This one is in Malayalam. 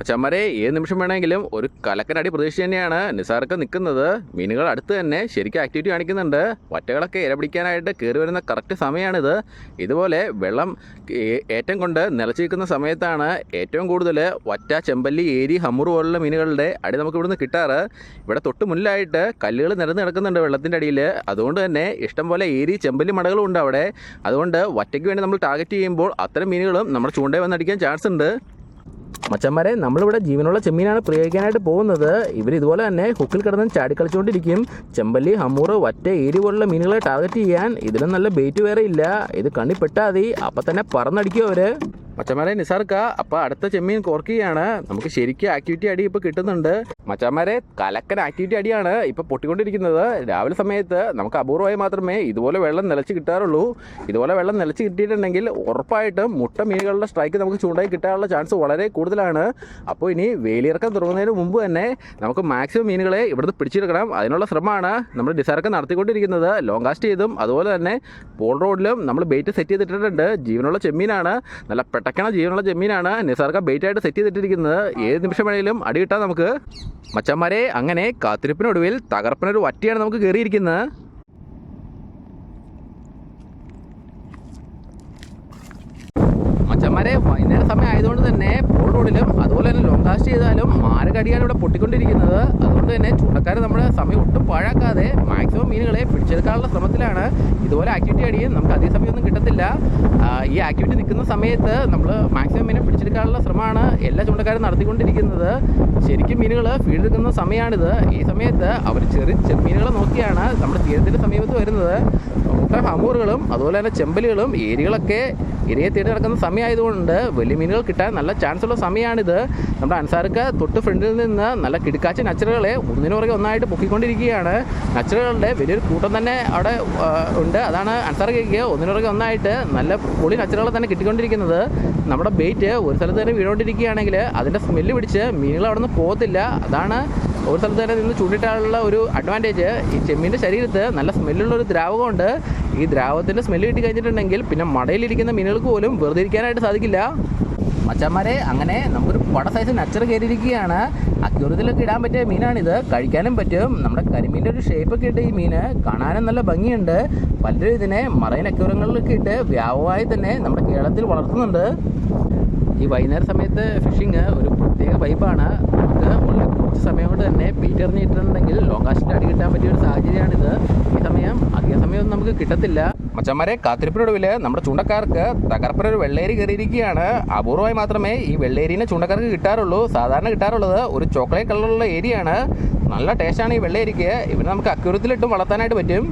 മച്ചന്മാരെ ഏത് നിമിഷം വേണമെങ്കിലും ഒരു കലക്കനടി പ്രതീക്ഷ തന്നെയാണ് നിസാർക്ക് നിൽക്കുന്നത്. മീനുകൾ അടുത്ത് തന്നെ ശരിക്കും ആക്ടിവിറ്റി കാണിക്കുന്നുണ്ട്. വറ്റകളൊക്കെ ഇര പിടിക്കാനായിട്ട് കയറി വരുന്ന കറക്റ്റ് സമയമാണിത്. ഇതുപോലെ വെള്ളം ഏറ്റം കൊണ്ട് നിലച്ചിരിക്കുന്ന സമയത്താണ് ഏറ്റവും കൂടുതൽ വറ്റ ചെമ്പല്ലി ഏരി ഹമ്മൂർ പോലുള്ള മീനുകളുടെ അടി നമുക്ക് ഇവിടുന്ന് കിട്ടാറ്. ഇവിടെ തൊട്ട് മുന്നിലായിട്ട് കല്ലുകൾ നിരന്ന് കിടക്കുന്നുണ്ട് വെള്ളത്തിന്റെ അടിയിൽ. അതുകൊണ്ട് തന്നെ ഇഷ്ടം പോലെ ഏരി ചെമ്പല്ലി മടകളും ഉണ്ട് അവിടെ. അതുകൊണ്ട് വറ്റയ്ക്ക് വേണ്ടി നമ്മൾ ടാർഗറ്റ് ചെയ്യുമ്പോൾ അത്തരം മീനുകളും നമ്മുടെ ചൂണ്ടയിൽ വന്നടിക്കാൻ ചാൻസ് ഉണ്ട്. മച്ചന്മാരെ നമ്മളിവിടെ ജീവനുള്ള ചെമ്മീനാണ് പ്രയോഗിക്കാനായിട്ട് പോകുന്നത്. ഇവർ ഇതുപോലെ തന്നെ ഹുക്കിൽ കിടന്ന് ചാടിക്കളിച്ചുകൊണ്ടിരിക്കും. ചെമ്പല്ലി ഹമ്മൂറ് വറ്റ ഏരി പോലുള്ള മീനുകളെ ടാർഗറ്റ് ചെയ്യാൻ ഇതിലും നല്ല ബെയ്റ്റ് വേറെ ഇല്ല. ഇത് കണ്ണിപ്പെട്ടാതി അപ്പം തന്നെ പറന്നടിക്കും അവർ മച്ചന്മാരെ നിസാർക്ക അപ്പൊ അടുത്ത ചെമ്മീൻ കോർക്കുകയാണ്. നമുക്ക് ശരിക്കും ആക്ടിവിറ്റി അടി ഇപ്പൊ കിട്ടുന്നുണ്ട്. മച്ചന്മാരെ കലക്കൻ ആക്ടിവിറ്റി അടിയാണ് ഇപ്പൊ പൊട്ടിക്കൊണ്ടിരിക്കുന്നത്. രാവിലെ സമയത്ത് നമുക്ക് അപൂർവമായി മാത്രമേ ഇതുപോലെ വെള്ളം നിലച്ച് കിട്ടാറുള്ളൂ. ഇതുപോലെ വെള്ളം നിലച്ച് കിട്ടിയിട്ടുണ്ടെങ്കിൽ ഉറപ്പായിട്ടും മുട്ട മീനുകളുടെ സ്ട്രൈക്ക് നമുക്ക് ചൂണ്ടായി കിട്ടാനുള്ള ചാൻസ് വളരെ കൂടുതലാണ്. അപ്പോൾ ഇനി വേലിയിറക്കം തുടങ്ങുന്നതിന് മുമ്പ് തന്നെ നമുക്ക് മാക്സിമം മീനുകളെ ഇവിടുന്ന് പിടിച്ചെടുക്കണം. അതിനുള്ള ശ്രമമാണ് നമ്മൾ ഡിസൈറക്കം നടത്തിക്കൊണ്ടിരിക്കുന്നത്. ലോങ് കാസ്റ്റ് ചെയ്തും അതുപോലെ തന്നെ പോൾ റോഡിലും നമ്മൾ ബെയ്റ്റ് സെറ്റ് ചെയ്തിട്ടിട്ടുണ്ട്. ജീവനുള്ള ചെമ്മീനാണ്. നല്ല പെട്ടക്കണ ജീവനുള്ള ചെമ്മീനാണ് നിസാർക്ക ബെയ്റ്റ് ആയിട്ട് സെറ്റ് ചെയ്തിട്ടിരിക്കുന്നത്. ഏത് നിമിഷം വേണേലും അടി കിട്ടാം നമുക്ക് മച്ചന്മാരെ അങ്ങനെ കാത്തിരിപ്പിനൊടുവിൽ തകർപ്പനൊരു വറ്റിയാണ് നമുക്ക് കയറിയിരിക്കുന്നത് മച്ചന്മാരെ വൈകുന്നേര സമയം ആയതുകൊണ്ട് തന്നെ പോൾ റോഡിലും അതുപോലെ തന്നെ ലോങ് കാസ്റ്റ് ചെയ്താലും മാരകടിയാണ് ഇവിടെ പൊട്ടിക്കൊണ്ടിരിക്കുന്നത്. അതുകൊണ്ട് തന്നെ ചൂണ്ടക്കാർ നമ്മുടെ സമയം ഒട്ടും പാഴാക്കാതെ മാക്സിമം മീനുകളെ പിടിച്ചെടുക്കാനുള്ള ശ്രമത്തിലാണ് ഇതുപോലെ ആക്ടിവിറ്റി അടിയും. നമുക്ക് അധിക സമയമൊന്നും കിട്ടത്തില്ല. ഈ ആക്ടിവിറ്റി നിൽക്കുന്ന സമയത്ത് നമ്മൾ മാക്സിമം മീനെ പിടിച്ചെടുക്കാനുള്ള ശ്രമമാണ് എല്ലാ ചൂണ്ടക്കാരും നടത്തിക്കൊണ്ടിരിക്കുന്നത്. ശരിക്കും മീനുകൾ ഫീൽഡെടുക്കുന്ന സമയമാണിത്. ഈ സമയത്ത് അവർ ചെറിയ ചെമ്മീനുകളെ നോക്കിയാണ് നമ്മുടെ തീരത്തിന്റെ സമീപത്ത് വരുന്നത്. മൊത്തം ഹമൂറുകളും അതുപോലെ തന്നെ ചെമ്പലുകളും ഏരികളൊക്കെ ഇരയെ തേടി നടക്കുന്ന സമയമായതുകൊണ്ട് വലിയ മീനുകൾ കിട്ടാൻ നല്ല ചാൻസ് ഉള്ള സമയമാണിത്. നമ്മുടെ അൻസാർക്ക് തൊട്ട് ഫ്രണ്ടിൽ നിന്ന് നല്ല കിടുക്കാച്ച നച്ചറുകളെ ഒന്നിനു പുറകെ ഒന്നായിട്ട് പൊക്കിക്കൊണ്ടിരിക്കുകയാണ്. നച്ചുറലുകളുടെ വലിയൊരു കൂട്ടം തന്നെ അവിടെ ഉണ്ട്. അതാണ് അൻസാർ കേക്ക് ഒന്നിനുറകെ ഒന്നായിട്ട് നല്ല പൊളി നച്ചുറലുകൾ തന്നെ കിട്ടിക്കൊണ്ടിരിക്കുന്നത്. നമ്മുടെ ബെയ്റ്റ് ഒരു സ്ഥലത്ത് തന്നെ വീണുകൊണ്ടിരിക്കുകയാണെങ്കിൽ അതിന്റെ സ്മെല്ല് പിടിച്ച് മീനുകൾ അവിടെ നിന്ന് പോകത്തില്ല. അതാണ് ഒരു സ്ഥലത്ത് തന്നെ നിന്ന് ചൂണ്ടിട്ടാനുള്ള ഒരു അഡ്വാന്റേജ് ഈ ചെമ്മീന്റെ ശരീരത്ത് നല്ല സ്മെല്ലുള്ള ഒരു ദ്രാവകമുണ്ട്. ഈ ദ്രാവകത്തിന്റെ സ്മെല്ല് കിട്ടി കഴിഞ്ഞിട്ടുണ്ടെങ്കിൽ പിന്നെ മടയിലിരിക്കുന്ന മീനുകൾക്ക് പോലും വെറുതെ ഇരിക്കാനായിട്ട് സാധിക്കില്ല. മച്ചന്മാരെ അങ്ങനെ നമുക്കൊരു പട സൈസ് നച്ചർ കയറിയിരിക്കുകയാണ്. അക്യൂറത്തിലൊക്കെ ഇടാൻ പറ്റിയ മീനാണിത്. കഴിക്കാനും പറ്റും. നമ്മുടെ കരിമീന്റെ ഒരു ഷേപ്പൊക്കെ ഇട്ട് ഈ മീന് കാണാനും നല്ല ഭംഗിയുണ്ട്. പലരും ഇതിനെ മറൈൻ അക്യൂറങ്ങളിലൊക്കെ ഇട്ട് വ്യാപകമായി തന്നെ നമ്മുടെ കേരളത്തിൽ വളർത്തുന്നുണ്ട്. ഈ വൈകുന്നേര സമയത്ത് ഫിഷിങ് ഒരു പ്രത്യേക വൈബാണ് നമുക്ക് ഉള്ളിൽ കുറച്ച് സമയം കൊണ്ട് തന്നെ പീറ്ററിഞ്ഞിട്ടുണ്ടെങ്കിൽ ലോങ് കാസ്റ്റിൽ അടി കിട്ടാൻ പറ്റിയ ഒരു സാഹചര്യമാണിത്. ഈ സമയം അധിക സമയമൊന്നും നമുക്ക് കിട്ടത്തില്ല. മച്ചന്മാരെ കാത്തിരിപ്പിനൊടുവിൽ നമ്മുടെ ചൂണ്ടക്കാർക്ക് തകർപ്പന ഒരു വെള്ളേരി കയറിയിരിക്കുകയാണ്. അപൂർവമായി മാത്രമേ ഈ വെള്ളേരിനെ ചൂണ്ടക്കാർക്ക് കിട്ടാറുള്ളൂ. സാധാരണ കിട്ടാറുള്ളത് ഒരു ചോക്ലേറ്റ് കളറുള്ള ഏരിയയാണ്. നല്ല ടേസ്റ്റാണ് ഈ വെള്ളേരിക്ക്. ഇവിടെ നമുക്ക് അക്യൂറത്തിലിട്ടും വളർത്താനായിട്ട് പറ്റും.